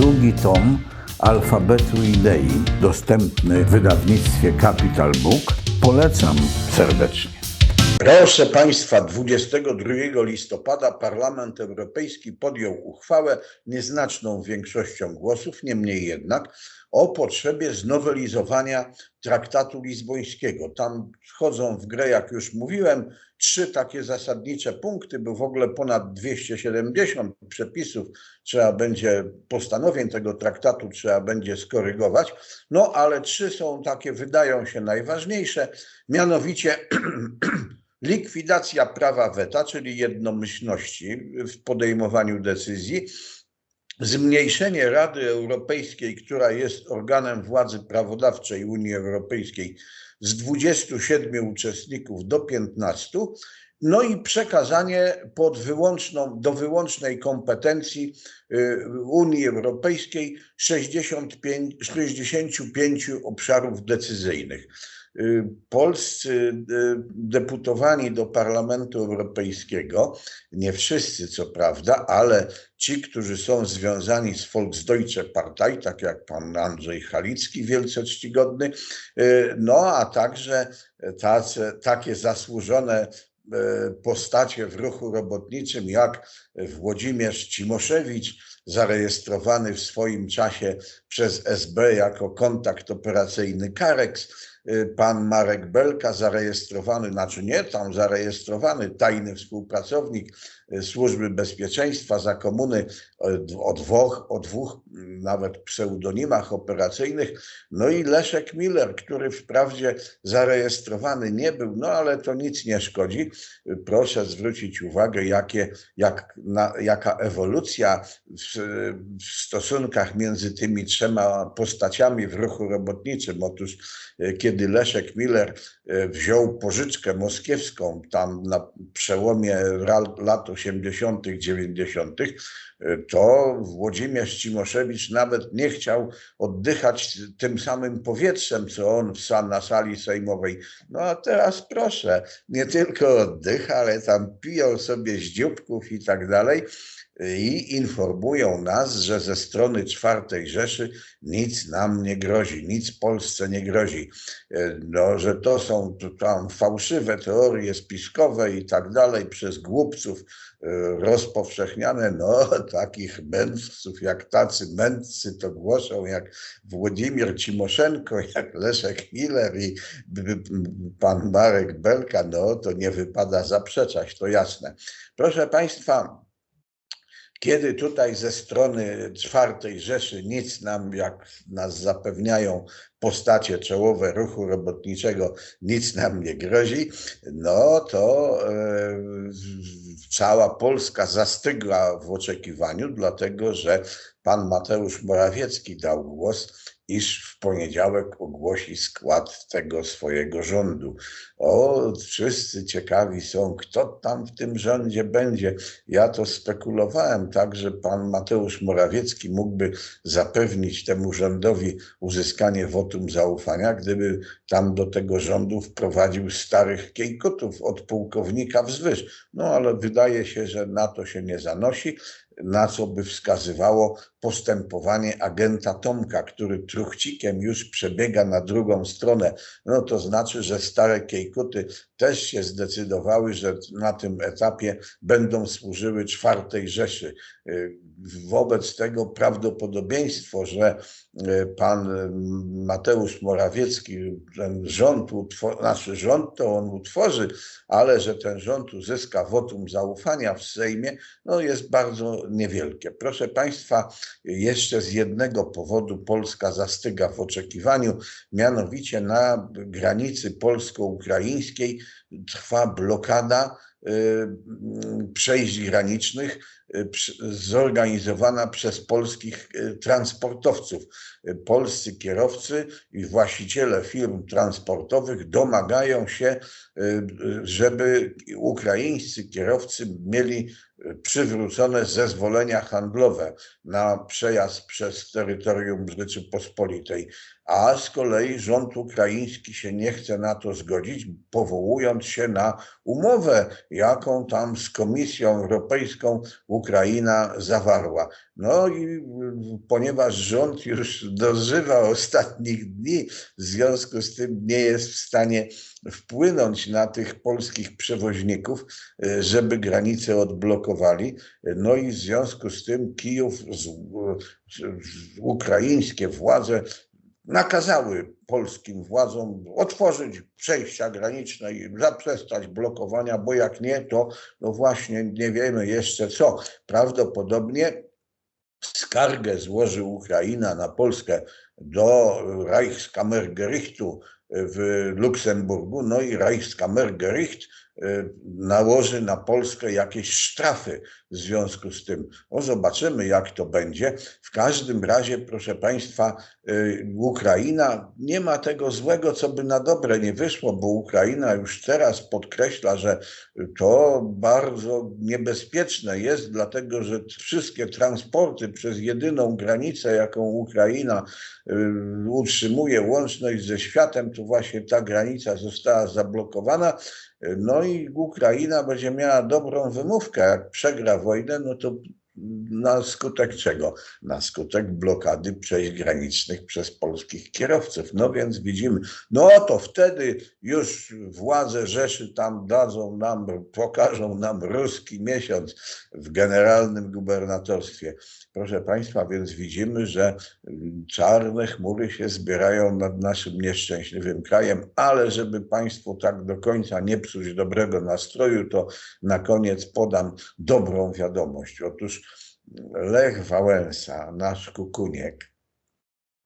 drugi tom alfabetu idei, dostępny w wydawnictwie Capital Book. Polecam serdecznie. Proszę Państwa, 22 listopada Parlament Europejski podjął uchwałę nieznaczną większością głosów, niemniej jednak o potrzebie znowelizowania traktatu lizbońskiego. Tam wchodzą w grę, jak już mówiłem, trzy takie zasadnicze punkty, bo w ogóle ponad 270 przepisów trzeba będzie, postanowień tego traktatu trzeba będzie skorygować. No ale trzy są takie, wydają się najważniejsze, mianowicie likwidacja prawa weta, czyli jednomyślności w podejmowaniu decyzji, zmniejszenie Rady Europejskiej, która jest organem władzy prawodawczej Unii Europejskiej, z 27 uczestników do 15, no i przekazanie pod wyłączną, do wyłącznej kompetencji y, Unii Europejskiej 65, 65 obszarów decyzyjnych. Y, Polscy y, deputowani do Parlamentu Europejskiego, nie wszyscy co prawda, ale ci, którzy są związani z Volksdeutsche Partei, tak jak pan Andrzej Halicki, wielce czcigodny, y, no a także tacy, takie zasłużone postacie w ruchu robotniczym jak Włodzimierz Cimoszewicz, zarejestrowany w swoim czasie przez SB jako kontakt operacyjny Karex, pan Marek Belka, zarejestrowany, znaczy nie tam zarejestrowany, tajny współpracownik Służby Bezpieczeństwa za komuny o dwóch, o dwóch nawet pseudonimach operacyjnych, no i Leszek Miller, który wprawdzie zarejestrowany nie był, no ale to nic nie szkodzi. Proszę zwrócić uwagę, jakie, jak, na, jaka ewolucja w, w stosunkach między tymi trzema postaciami w ruchu robotniczym. Otóż kiedy Leszek Miller wziął pożyczkę moskiewską tam na przełomie lat 80., 90., to Włodzimierz Cimoszewicz nawet nie chciał oddychać tym samym powietrzem, co on na sali sejmowej. No a teraz proszę, nie tylko oddycha, ale tam piją sobie z dzióbków i tak dalej i informują nas, że ze strony czwartej Rzeszy nic nam nie grozi, nic Polsce nie grozi, no, że to są tam fałszywe teorie spiskowe i tak dalej przez głupców rozpowszechniane, no takich mędrców jak tacy mędrcy to głoszą jak Włodzimir Cimoszenko, jak Leszek Miller i pan Marek Belka, no to nie wypada zaprzeczać, to jasne. Proszę Państwa, kiedy tutaj ze strony czwartej Rzeszy nic nam, jak nas zapewniają postacie czołowe ruchu robotniczego, nic nam nie grozi, no to e, cała Polska zastygła w oczekiwaniu, dlatego że pan Mateusz Morawiecki dał głos, iż w poniedziałek ogłosi skład tego swojego rządu. O, wszyscy ciekawi są, kto tam w tym rządzie będzie. Ja to spekulowałem tak, że pan Mateusz Morawiecki mógłby zapewnić temu rządowi uzyskanie wotum zaufania, gdyby tam do tego rządu wprowadził starych kiejkotów od pułkownika wzwyż. No ale wydaje się, że na to się nie zanosi na co by wskazywało postępowanie agenta Tomka, który truchcikiem już przebiega na drugą stronę. No to znaczy, że stare Kiejkuty też się zdecydowały, że na tym etapie będą służyły czwartej Rzeszy. Wobec tego prawdopodobieństwo, że pan Mateusz Morawiecki ten rząd, utworzy, znaczy rząd to on utworzy, ale że ten rząd uzyska wotum zaufania w Sejmie, no jest bardzo niewielkie. Proszę Państwa, jeszcze z jednego powodu Polska zastyga w oczekiwaniu, mianowicie na granicy polsko-ukraińskiej trwa blokada przejść granicznych zorganizowana przez polskich transportowców. Polscy kierowcy i właściciele firm transportowych domagają się, żeby ukraińscy kierowcy mieli y, przywrócone zezwolenia handlowe na przejazd przez terytorium Rzeczypospolitej, a z kolei rząd ukraiński się nie chce na to zgodzić, powołując się na umowę, jaką tam z Komisją Europejską Ukraina zawarła. No i ponieważ rząd już dożywa ostatnich dni, w związku z tym nie jest w stanie wpłynąć na tych polskich przewoźników, y, żeby granice odblokowali. No i w związku z tym Kijów, z, z, z, ukraińskie władze nakazały polskim władzom otworzyć przejścia graniczne i zaprzestać blokowania, bo jak nie, to no właśnie nie wiemy jeszcze co. Prawdopodobnie skargę złoży Ukraina na Polskę do Reichskammergerichtu w Luksemburgu, no i Reichskammergericht nałoży na Polskę jakieś sztrafy w związku z tym. No zobaczymy, jak to będzie. W każdym razie, proszę Państwa, y, Ukraina nie ma tego złego, co by na dobre nie wyszło, bo Ukraina już teraz podkreśla, że to bardzo niebezpieczne jest, dlatego że wszystkie transporty przez jedyną granicę, jaką Ukraina y, utrzymuje łączność ze światem, to właśnie ta granica została zablokowana. No i Ukraina będzie miała dobrą wymówkę. Jak przegra wojnę, no to na skutek czego? Na skutek blokady przejść granicznych przez polskich kierowców. No więc widzimy, no to wtedy już władze Rzeszy tam dadzą nam, pokażą nam ruski miesiąc w generalnym gubernatorstwie. Proszę Państwa, więc widzimy, że czarne chmury się zbierają nad naszym nieszczęśliwym krajem, ale żeby Państwu tak do końca nie psuć dobrego nastroju, to na koniec podam dobrą wiadomość. Otóż Lech Wałęsa, nasz kukuniek,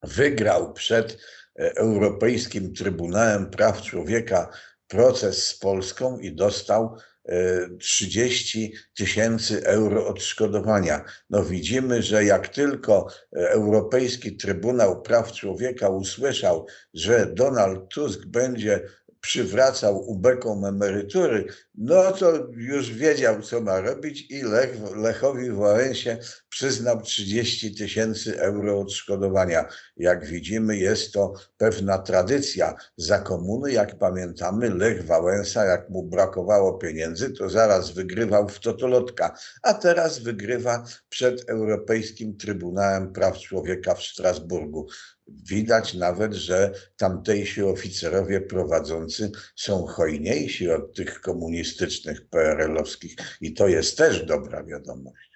wygrał przed e, Europejskim Trybunałem Praw Człowieka proces z Polską i dostał e, 30 tysięcy euro odszkodowania. No widzimy, że jak tylko e, Europejski Trybunał Praw Człowieka usłyszał, że Donald Tusk będzie przywracał ubekom emerytury, no to już wiedział, co ma robić i Lech, Lechowi Wałęsie przyznał 30 tysięcy euro odszkodowania. Jak widzimy, jest to pewna tradycja. Za komuny, jak pamiętamy, Lech Wałęsa, jak mu brakowało pieniędzy, to zaraz wygrywał w totolotka, a teraz wygrywa przed Europejskim Trybunałem Praw Człowieka w Strasburgu. Widać nawet, że tamtejsi oficerowie prowadzący są hojniejsi od tych komunistycznych PRL-owskich i to jest też dobra wiadomość.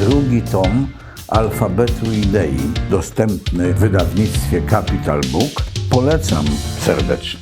Drugi tom alfabetu idei, dostępny w wydawnictwie Capital Book, polecam serdecznie.